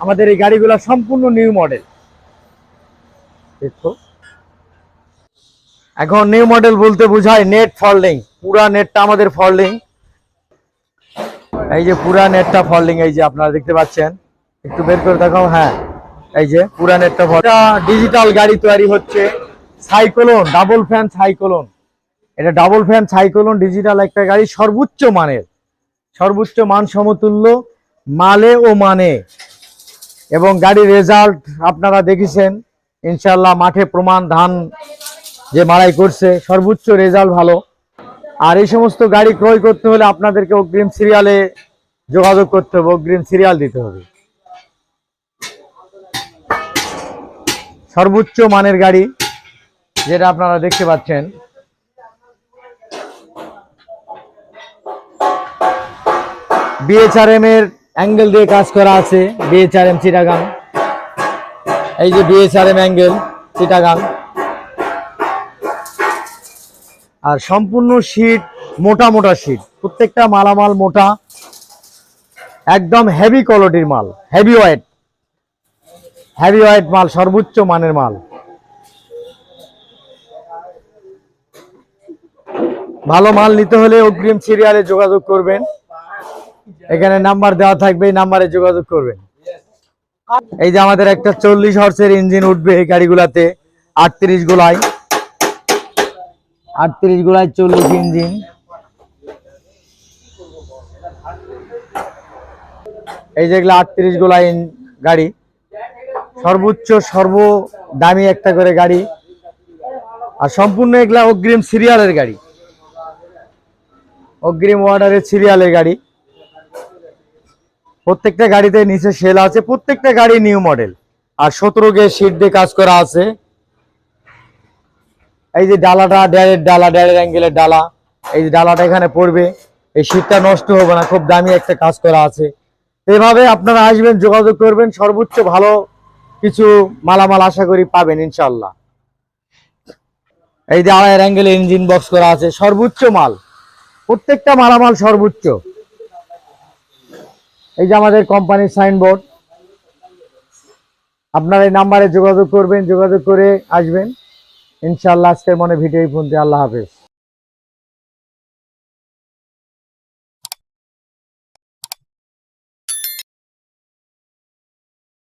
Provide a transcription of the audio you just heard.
আমাদের এই গাড়িগুলো সম্পূর্ণ নিউ মডেল দেখো। এখন নিউ মডেল বলতে বোঝায় নেট ফল্ডিং পুরা নেটটা আমাদের ফল্ডিং এই যে পুরা নেটটা ফল্ডিং এই যে আপনারা দেখতে পাচ্ছেন। একটু বের করে দেখাও হ্যাঁ। এই যে পুরা নেটটা ডিজিটাল গাড়ি তৈরি হচ্ছে। Cyclone double fan cyclone. এটা ডাবল ফ্যান সাইক্লোন ডিজিটাল একটা গাড়ি, সর্বোচ্চ মানের। সর্বোচ্চ মান সমতুল্য, মালে ও মানে। এবং গাড়ির রেজাল্ট আপনারা দেখেছেন। ইনশাল্লাহ মাঠে প্রমাণ ধান যে মারাই করছে, সর্বোচ্চ রেজাল্ট ভালো। আর এই সমস্ত গাড়ি ক্রয় করতে হলে আপনাদেরকে অগ্রিম সিরিয়ালে যোগাযোগ করতে হবে, অগ্রিম সিরিয়াল দিতে হবে। সর্বোচ্চ মানের গাড়ি, যেটা আপনারা দেখতে পাচ্ছেন। বিএচআরএম এর অ্যাঙ্গেল দিয়ে কাজ করা আছে বিএচআরএম চিটাগাং এই যে বিএচআরএম অ্যাঙ্গেল চিটাগাং আর সম্পূর্ণ শীট মোটা মোটা শীট প্রত্যেকটা মালামাল মোটা। একদম হেভি কোয়ালিটির মাল হেভি ওয়েট হেভি ওয়েট মাল, সর্বোচ্চ মানের মাল। ভালো মাল নিতে হলে অগ্রিম সিরিয়ালে যোগাযোগ করবেন। এখানে নাম্বার দেওয়া থাকবে, এই নাম্বারে যোগাযোগ করবেন। এই যে আমাদের একটা চল্লিশ হর্সের ইঞ্জিন উঠবে এই গাড়িগুলাতে, আটত্রিশ গোলায় আটত্রিশ গোলায় চল্লিশ ইঞ্জিন। এই যেগুলো আটত্রিশ ইন- গাড়ি। সর্বোচ্চ সর্ব দামি একটা করে গাড়ি। আর সম্পূর্ণ এগুলা অগ্রিম সিরিয়ালের গাড়ি। অগ্রিম অর্ডারের সিরিয়ালের গাড়ি। প্রত্যেকটা গাড়িতে নিচে সেল আছে, প্রত্যেকটা গাড়ি নিউ মডেল আর সতেরো গে সিট দিয়ে কাজ করা আছে। এই যে ডালাটা ড্যারের ডালা ড্যারের অ্যাঙ্গেলের ডালা, এই যে ডালাটা এখানে পড়বে। এই সিটটা নষ্ট হবে না, খুব দামি একটা কাজ করা আছে। এভাবে আপনারা আসবেন, যোগাযোগ করবেন, সর্বোচ্চ ভালো কিছু মালামাল আশা করি পাবেন ইনশাল্লাহ এই যে আড়াইয়ের অ্যাঙ্গেলে ইঞ্জিন বক্স করা আছে, সর্বোচ্চ মাল। প্রত্যেকটা মালামাল সর্বোচ্চ। এই যে আমাদের কোম্পানির সাইনবোর্ড, আপনার এই নাম্বারে যোগাযোগ করবেন, যোগাযোগ করে আসবেন। ইনশাল্লাহ আজকের মনে ভিডিও ফোন দিয়ে আল্লাহ হাফেজ।